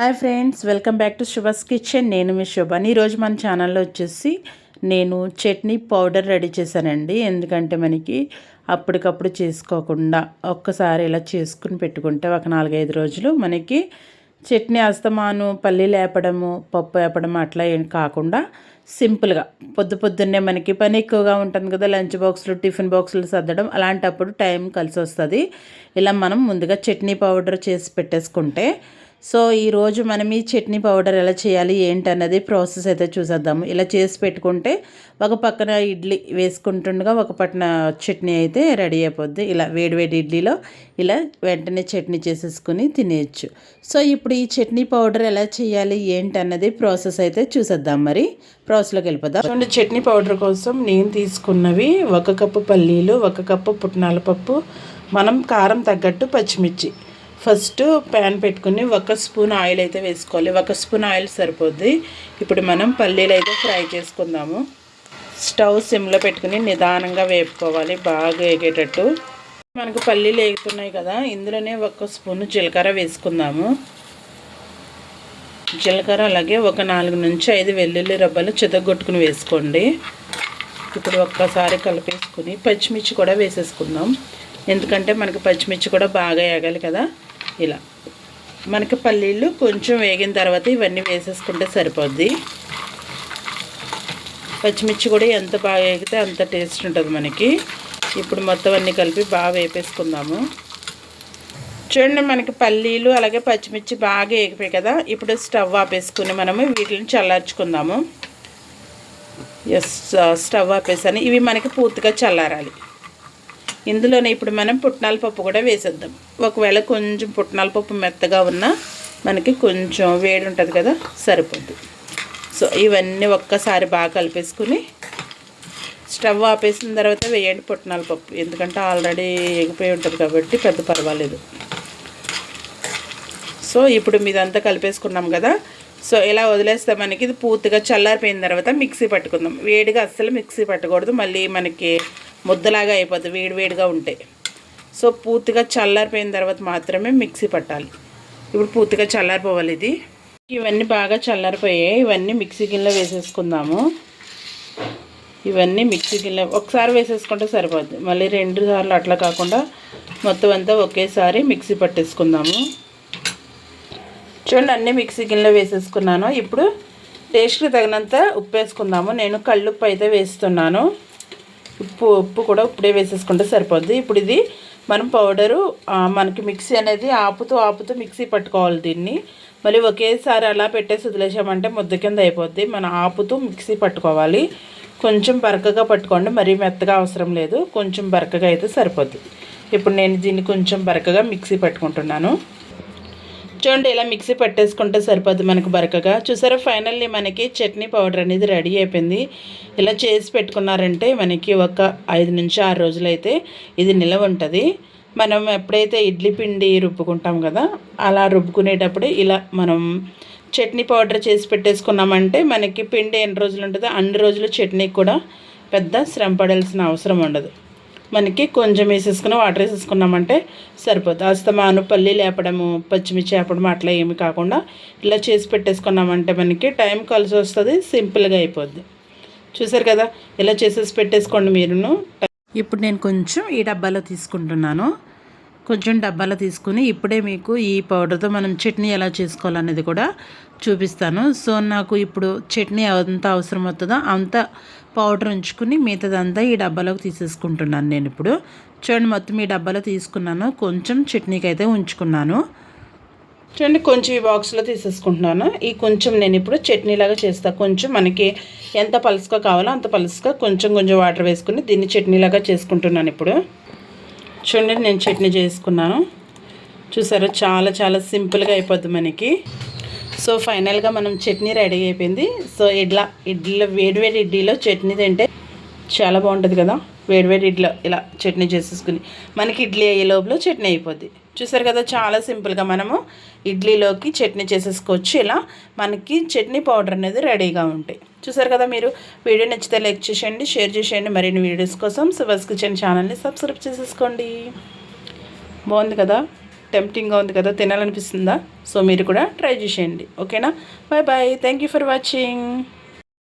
Hi friends welcome back to Shubha's kitchen నేను మీ శుభన్ ఈరోజు మన ఛానల్లో వచ్చేసి నేను చట్నీ పౌడర్ రెడీ చేశానండి. ఎందుకంటే మనకి అప్పటికప్పుడు చేసుకోకుండా ఒక్కసారి ఇలా చేసుకుని పెట్టుకుంటే ఒక నాలుగైదు రోజులు మనకి చట్నీ అస్తమాను పల్లీలు వేపడము పప్పు వేపడము అట్లా ఏం కాకుండా సింపుల్గా పొద్దు పొద్దున్నే మనకి పని ఎక్కువగా ఉంటుంది కదా లంచ్ బాక్సులు టిఫిన్ బాక్సులు సర్దడం అలాంటప్పుడు టైం కలిసి వస్తుంది. ఇలా మనం ముందుగా చట్నీ పౌడర్ చేసి పెట్టేసుకుంటే సో ఈరోజు మనం ఈ చట్నీ పౌడర్ ఎలా చేయాలి ఏంటన్నది ప్రాసెస్ అయితే చూసేద్దాము. ఇలా చేసి పెట్టుకుంటే ఒక పక్కన ఇడ్లీ వేసుకుంటుండగా ఒక పక్కన చట్నీ అయితే రెడీ అయిపోద్ది. ఇలా వేడివేడి ఇడ్లీలో ఇలా వెంటనే చట్నీ చేసేసుకుని తినేయచ్చు. సో ఇప్పుడు ఈ చట్నీ పౌడర్ ఎలా చేయాలి ఏంటన్నది ప్రాసెస్ అయితే చూసేద్దాం మరి. ప్రాసెస్లోకి వెళ్ళిపోదాం. చూడండి చట్నీ పౌడర్ కోసం నేను తీసుకున్నవి ఒక కప్పు పల్లీలు ఒక కప్పు పుట్నాల పప్పు మనం కారం తగ్గట్టు పచ్చిమిర్చి. ఫస్ట్ ప్యాన్ పెట్టుకుని ఒక స్పూన్ ఆయిల్ అయితే వేసుకోవాలి. ఒక స్పూన్ ఆయిల్ సరిపోద్ది. ఇప్పుడు మనం పల్లీలు అయితే ఫ్రై చేసుకుందాము. స్టవ్ సిమ్లో పెట్టుకుని నిదానంగా వేపుకోవాలి. బాగా వేగేటట్టు. మనకు పల్లీలు వేగుతున్నాయి కదా ఇందులోనే ఒక స్పూన్ జీలకర్ర వేసుకుందాము. జీలకర్ర అలాగే ఒక నాలుగు నుంచి ఐదు వెల్లుల్లి రబ్బలు చితగొట్టుకుని వేసుకోండి. ఇప్పుడు ఒక్కసారి కలిపేసుకుని పచ్చిమిర్చి కూడా వేసేసుకుందాం. ఎందుకంటే మనకు పచ్చిమిర్చి కూడా బాగా వేగాలి కదా. ఇలా. మనకి పల్లీలు కొంచెం వేగిన తర్వాత ఇవన్నీ వేసేసుకుంటే సరిపోద్ది. పచ్చిమిర్చి కూడా ఎంత బాగా వేగితే అంత టేస్ట్ ఉంటుంది మనకి. ఇప్పుడు మొత్తం అన్నీ కలిపి బాగా వేపేసుకుందాము. చూడండి మనకి పల్లీలు అలాగే పచ్చిమిర్చి బాగా వేగిపోయి కదా. ఇప్పుడు స్టవ్ ఆపేసుకుని మనము వీటిని చల్లార్చుకుందాము. Yes stove ఆపేసాను. ఇవి మనకి పూర్తిగా చల్లారాలి. ఇందులోనే ఇప్పుడు మనం పుట్నాల పప్పు కూడా వేసేద్దాం. ఒకవేళ కొంచెం పుట్నాల పప్పు మెత్తగా ఉన్నా మనకి కొంచెం వేడి ఉంటుంది కదా సరిపోద్ది. సో ఇవన్నీ ఒక్కసారి బాగా కలిపేసుకుని స్టవ్ ఆపేసిన తర్వాత వేయండి పుట్నాల పప్పు. ఎందుకంటే ఆల్రెడీ ఎగిపోయి ఉంటుంది కాబట్టి పెద్ద పర్వాలేదు. సో ఇప్పుడు మీదంతా కలిపేసుకున్నాం కదా సో ఇలా వదిలేస్తే మనకి ఇది పూర్తిగా చల్లారిపోయిన తర్వాత మిక్సీ పట్టుకుందాం. వేడిగా అస్సలు మిక్సీ పట్టకూడదు. మళ్ళీ మనకి ముద్దలాగా అయిపోతుంది వేడివేడిగా ఉంటాయి సో పూర్తిగా చల్లారిపోయిన తర్వాత మాత్రమే మిక్సీ పట్టాలి. ఇప్పుడు పూర్తిగా చల్లారిపోవాలి ఇది. ఇవన్నీ బాగా చల్లారిపోయాయి. ఇవన్నీ మిక్సీ గిన్నెలో వేసేసుకుందాము. ఇవన్నీ మిక్సీ గిన్నె ఒకసారి వేసేసుకుంటే సరిపోద్ది. మళ్ళీ రెండు సార్లు అట్లా కాకుండా మొత్తం అంతా ఒకేసారి మిక్సీ పట్టేసుకుందాము. చూడండి అన్నీ మిక్సీ గిన్నెలో వేసేసుకున్నాను. ఇప్పుడు టేస్ట్కి తగినంత ఉప్పు వేసుకుందాము నేను కళ్ళుప్పు అయితే వేస్తున్నాను. ఉప్పు ఉప్పు కూడా ఇప్పుడే వేసేసుకుంటే సరిపోద్ది. ఇప్పుడు ఇది మనం పౌడరు మనకి మిక్సీ అనేది ఆపుతూ ఆపుతూ మిక్సీ పట్టుకోవాలి దీన్ని. మళ్ళీ ఒకేసారి అలా పెట్టేసి వదిలేసామంటే ముద్ద కింద అయిపోద్ది. మనం ఆపుతూ మిక్సీ పట్టుకోవాలి. కొంచెం బరకగా పట్టుకోండి. మరీ మెత్తగా అవసరం లేదు. కొంచెం బరకగా అయితే సరిపోద్ది. ఇప్పుడు నేను దీన్ని కొంచెం బరకగా మిక్సీ పట్టుకుంటున్నాను. చూడండి ఇలా మిక్సీ పెట్టేసుకుంటే సరిపోద్ది మనకు బరకగా. చూసారా ఫైనల్లీ మనకి చట్నీ పౌడర్ అనేది రెడీ అయిపోయింది. ఇలా చేసి పెట్టుకున్నారంటే మనకి ఒక ఐదు నుంచి ఆరు రోజులైతే ఇది నిలవ ఉంటుంది. మనం ఎప్పుడైతే ఇడ్లీ పిండి రుబ్బుకుంటాం కదా అలా రుబ్బుకునేటప్పుడు ఇలా మనం చట్నీ పౌడర్ చేసి పెట్టేసుకున్నామంటే మనకి పిండి ఎన్ని రోజులు ఉంటుందో అన్ని రోజులు చట్నీ కూడా పెద్ద శ్రమ పడాల్సిన అవసరం ఉండదు. మనకి కొంచెం వేసేసుకుని వాటర్ వేసేసుకున్నామంటే సరిపోతుంది. అస్తమాను పల్లి లేపడము పచ్చిమిర్చి చేపడము అట్లా ఏమి కాకుండా ఇలా చేసి పెట్టేసుకున్నామంటే మనకి టైం కలిసి వస్తుంది సింపుల్గా అయిపోద్ది. చూసారు కదా ఇలా చేసేసి పెట్టేసుకోండి మీరును. ఇప్పుడు నేను కొంచెం ఈ డబ్బాలో తీసుకుంటున్నాను. కొంచెం డబ్బాలో తీసుకుని ఇప్పుడే మీకు ఈ పౌడర్తో మనం చట్నీ ఎలా చేసుకోవాలనేది కూడా చూపిస్తాను. సో నాకు ఇప్పుడు చట్నీ ఎంత అవసరం అవుతుందో అంత పౌడర్ ఉంచుకుని మిగతాదంతా ఈ డబ్బాలోకి తీసేసుకుంటున్నాను నేను ఇప్పుడు. చూడండి మొత్తం ఈ డబ్బాలో తీసుకున్నాను. కొంచెం చట్నీకి అయితే ఉంచుకున్నాను. చూడండి కొంచెం ఈ బాక్స్లో తీసేసుకుంటున్నాను. ఈ కొంచెం నేను ఇప్పుడు చట్నీలాగా చేస్తాను కొంచెం మనకి ఎంత పలుసుగా కావాలో అంత పలుసుగా కొంచెం కొంచెం వాటర్ వేసుకుని దీన్ని చట్నీలాగా చేసుకుంటున్నాను ఇప్పుడు. చూడండి నేను చట్నీ చేసుకున్నాను. చూసారా చాలా చాలా సింపుల్గా అయిపోద్ది మనకి. సో ఫైనల్గా మనం చట్నీ రెడీ అయిపోయింది. సో ఇడ్లా ఇడ్లీలో వేడివేడి ఇడ్లీలో చట్నీ తింటే చాలా బాగుంటుంది కదా. వేడివేడి ఇడ్లో ఇలా చట్నీ చేసేసుకుని. మనకి ఇడ్లీ అయ్యే లోపల చట్నీ అయిపోద్ది. చూసారు కదా చాలా సింపుల్గా మనము ఇడ్లీలోకి చట్నీ చేసేసుకోవచ్చు. ఇలా మనకి చట్నీ పౌడర్ అనేది రెడీగా ఉంటాయి. చూసారు కదా మీరు? వీడియో నచ్చితే లైక్ చేసేయండి షేర్ చేసేయండి. మరిన్ని వీడియోస్ కోసం సుభాష్ కిచెన్ ఛానల్ని సబ్స్క్రైబ్ చేసేసుకోండి. బాగుంది కదా? టెంప్టింగ్గా ఉంది కదా? తినాలనిపిస్తుందా? సో మీరు కూడా ట్రై చేసేయండి. ఓకేనా? Bye bye. Thank you for watching.